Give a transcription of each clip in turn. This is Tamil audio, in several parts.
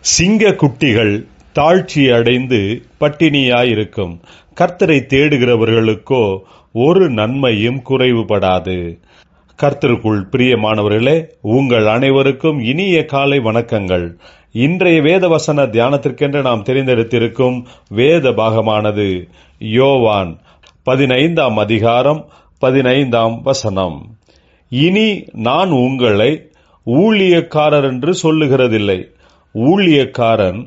சிங்க குட்டிகள் தாழ்ச்சி அடைந்து பட்டினியாயிருக்கும். கர்த்தரை தேடுகிறவர்களுக்கோ ஒரு நன்மையும் குறைவுபடாது. கர்த்தருக்குள் பிரியமானவர்களே உங்கள் அனைவருக்கும் இனிய காலை வணக்கங்கள். இன்றைய வேத வசன தியானத்திற்கென்று நாம் தெரிந்தெடுத்திருக்கும் வேத பாகமானது யோவான் பதினைந்தாம் அதிகாரம் பதினைந்தாம் வசனம். இனி நான் உங்களை ஊழியக்காரர் என்று சொல்லுகிறதில்லை. ஊழியக்காரன்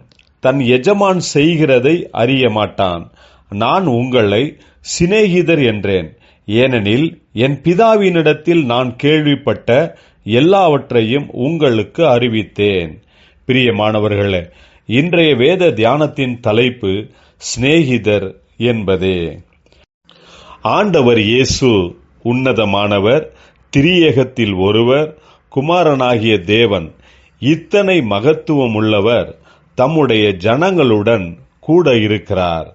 தன் எஜமான் செய்கிறதை அறிய மாட்டான். நான் உங்களை சிநேகிதர் என்றேன். ஏனெனில் என் பிதாவினிடத்தில் நான் கேள்விப்பட்ட எல்லாவற்றையும் உங்களுக்கு அறிவித்தேன். பிரியமானவர்களே இன்றைய வேத தியானத்தின் தலைப்பு சிநேகிதர் என்பதே. ஆண்டவர் இயேசு உன்னதமானவர் திரியேகத்தில் ஒருவர் குமாரனாகிய தேவன் இத்தனை மகத்துவம் உள்ளவர் தம்முடைய ஜனங்களுடன் கூட இருக்கிறார்.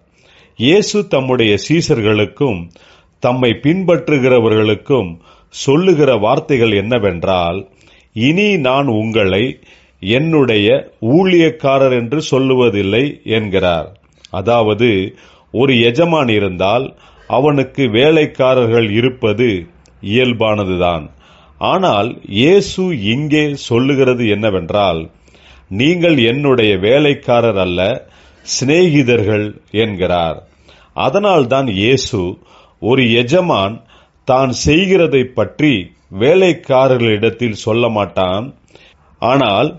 இயேசு தம்முடைய சீசர்களுக்கும் தம்மை பின்பற்றுகிறவர்களுக்கும் சொல்லுகிற வார்த்தைகள் என்னவென்றால் இனி நான் உங்களை என்னுடைய ஊழியக்காரர் என்று சொல்லுவதில்லை என்கிறார். அதாவது ஒரு எஜமான் இருந்தால் அவனுக்கு வேலைக்காரர்கள் இருப்பது இயல்பானதுதான். ஆனால் இயேசு இங்கே சொல்லுகிறது என்னவென்றால் நீங்கள் என்னுடைய வேலைக்காரர் அல்ல சிநேகிதர்கள் என்கிறார். அதனால்தான் இயேசு ஒரு எஜமான் தான் செய்கிறதை பற்றி வேலைக்காரர்களிடத்தில் சொல்ல மாட்டான். ஆனால்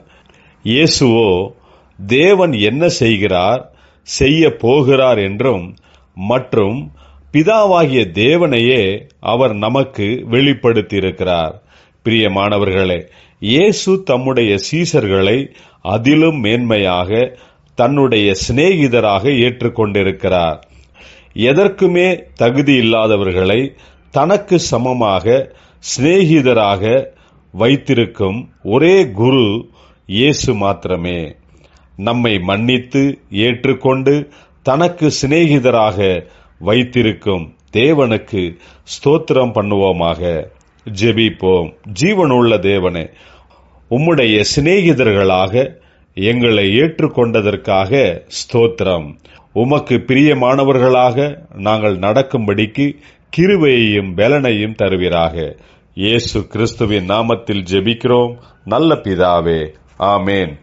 இயேசுவோ தேவன் என்ன செய்கிறார் செய்ய போகிறார் என்றும் மற்றும் பிதாவாகிய தேவனையே அவர் நமக்கு வெளிப்படுத்தியிருக்கிறார். பிரியமானவர்களே இயேசு தம்முடைய சீசர்களை அதிலும் மேன்மையாக தன்னுடைய சிநேகிதராக ஏற்றுக்கொண்டிருக்கிறார். எதற்குமே தகுதி இல்லாதவர்களை தனக்கு சமமாக சிநேகிதராக வைத்திருக்கும் ஒரே குரு இயேசு மாத்திரமே. நம்மை மன்னித்து ஏற்றுக்கொண்டு தனக்கு சிநேகிதராக வைத்திருக்கும் தேவனுக்கு ஸ்தோத்திரம் பண்ணுவோமாக. ஜெபிப்போம். ஜீவனுள்ள தேவனே உம்முடைய சிநேகிதர்களாக எங்களை ஏற்றுக்கொண்டதற்காக ஸ்தோத்திரம். உமக்கு பிரியமானவர்களாக நாங்கள் நடக்கும்படிக்கு கிருவையையும் பலனையும் தருவீராக. இயேசு கிறிஸ்துவின் நாமத்தில் ஜெபிக்கிறோம். நல்ல பிதாவே ஆமேன்.